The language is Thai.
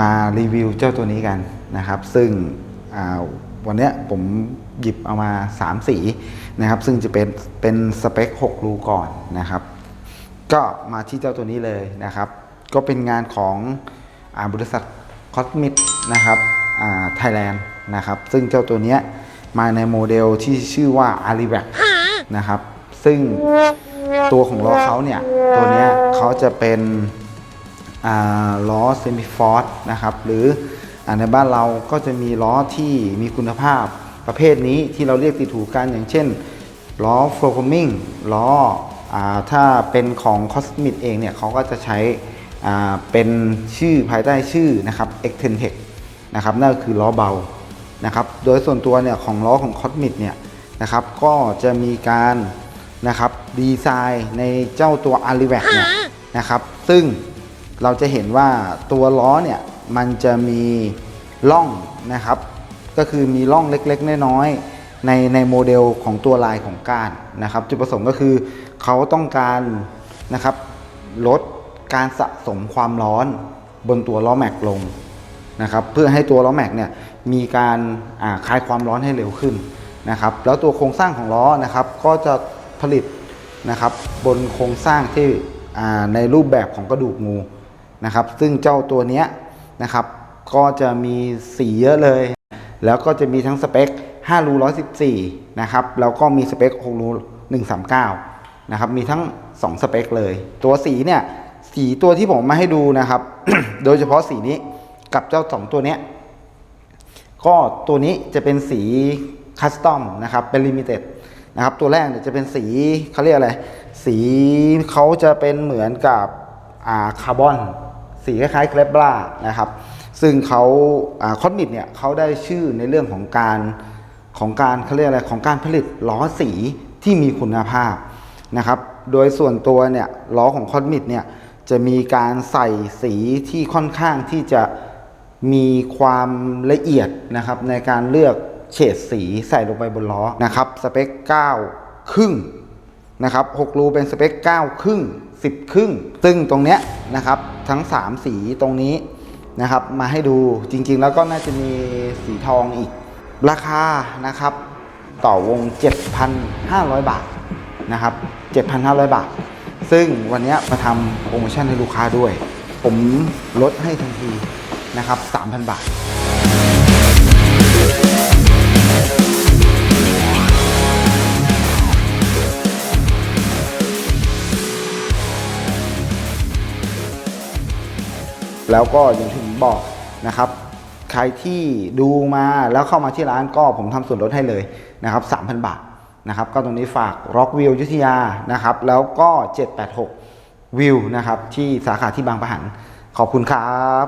มารีวิวเจ้าตัวนี้กันนะครับ ซึ่งวันนี้ผมหยิบเอามา 3 สีนะครับ ซึ่งจะเป็นเป็นสเปค 6 รูก่อนนะครับ ก็มาที่เจ้าตัวนี้เลยนะครับ ก็เป็นงานของอบริษัทคอสมิ c นะครับไทยแลนด์นะครับ ซึ่งเจ้าตัวนี้มาในโมเดลที่ชื่อว่า a r i v a c นะครับ ซึ่งตัวของล้อเขาเนี่ย ตัวเนี้ยเขาจะเป็น ล้อเซมิฟอร์ดนะครับหรืออในบ้านเราก็จะมีล้อที่มีคุณภาพประเภทนี้ที่เราเรียกติดถูกกันอย่างเช่นล้อโฟล์คอมมิ่งล้ออถ้าเป็นของคอสมิ c เองเนี่ยเขาก็จะใช้เป็นชื่อภายใต้ชื่อนะครับ e x t e n t e c นะครับนั่นคือล้อเบานะครับโดยส่วนตัวเนี่ยของล้อของคอสมิ c เนี่ยนะครับก็จะมีการนะครับดีไซน์ในเจ้าตัว a r i v a c เนี่ยนะครับซึ่ง เราจะเห็นว่าตัวล้อเนี่ยมันจะมีร่องนะครับ ก็คือมีร่องเล็กๆ น้อยๆในในโมเดลของตัวลายของก้านนะครับ จุดประสงค์ก็คือเขาต้องการนะครับลดการสะสมความร้อนบนตัวล้อแม็กลงนะครับเพื่อให้ตัวล้อแม็กเนี่ยมีการอ่าคลายความร้อนให้เร็วขึ้นนะครับ แล้วตัวโครงสร้างของล้อนะครับก็จะผลิตนะครับบนโครงสร้างที่อ่าในรูปแบบของกระดูกงู นะครับ ซึ่งเจ้าตัวเนี้ยนะครับ ก็จะมีสีเยอะเลย แล้วก็จะมีทั้งสเปค5รู114 นะครับ แล้วก็มีสเปค6รู139 นะครับ มีทั้ง 2 สเปคเลย ตัวสีเนี่ย สีตัวที่ผมมาให้ดูนะครับ โดยเฉพาะสีนี้กับเจ้า 2 ตัวเนี้ย ก็ตัวนี้จะเป็นสีคัสตอมนะครับ เป็นลิมิเต็ดนะครับ ตัวแรกเนี่ยจะเป็นสีเขาเรียกอะไร สีเขาจะเป็นเหมือนกับอ่าคาร์บอน สีคล้ายๆเคลปลานะครับ ซึ่งเขาคอสมิดเนี่ยเขาได้ชื่อในเรื่องของการของการเขาเรียกอะไรของการผลิตล้อสีที่มีคุณภาพนะครับ โดยส่วนตัวเนี่ยล้อของคอสมิดเนี่ยจะมีการใส่สีที่ค่อนข้างที่จะมีความละเอียดนะครับในการเลือกเฉดสีใส่ลงไปบนล้อนะครับสเปค 9 ครึ่งนะครับ6รูเป็นสเปค 9 ครึ่ง 10 ครึ่ง ซึ่งตรงเนี้ยนะครับ ทั้ง 3 สีตรงนี้นะครับ มาให้ดูจริงๆ แล้วก็น่าจะมีสีทองอีก ราคานะครับ ต่อวง 7,500 บาทนะครับ 7,500 บาท ซึ่งวันนี้มาทำโปรโมชั่นให้ลูกค้าด้วย ผมลดให้ทันทีนะครับ 3,000 บาท แล้วก็อย่างที่ผมบอกนะครับ ใครที่ดูมาแล้วเข้ามาที่ร้านก็ผมทำส่วนลดให้เลยนะครับ3,000 บาทนะครับ ก็ตรงนี้ฝาก Rock View ยุทธยานะครับ แล้วก็ 786วิวนะครับที่สาขาที่บางประหันขอบคุณครับ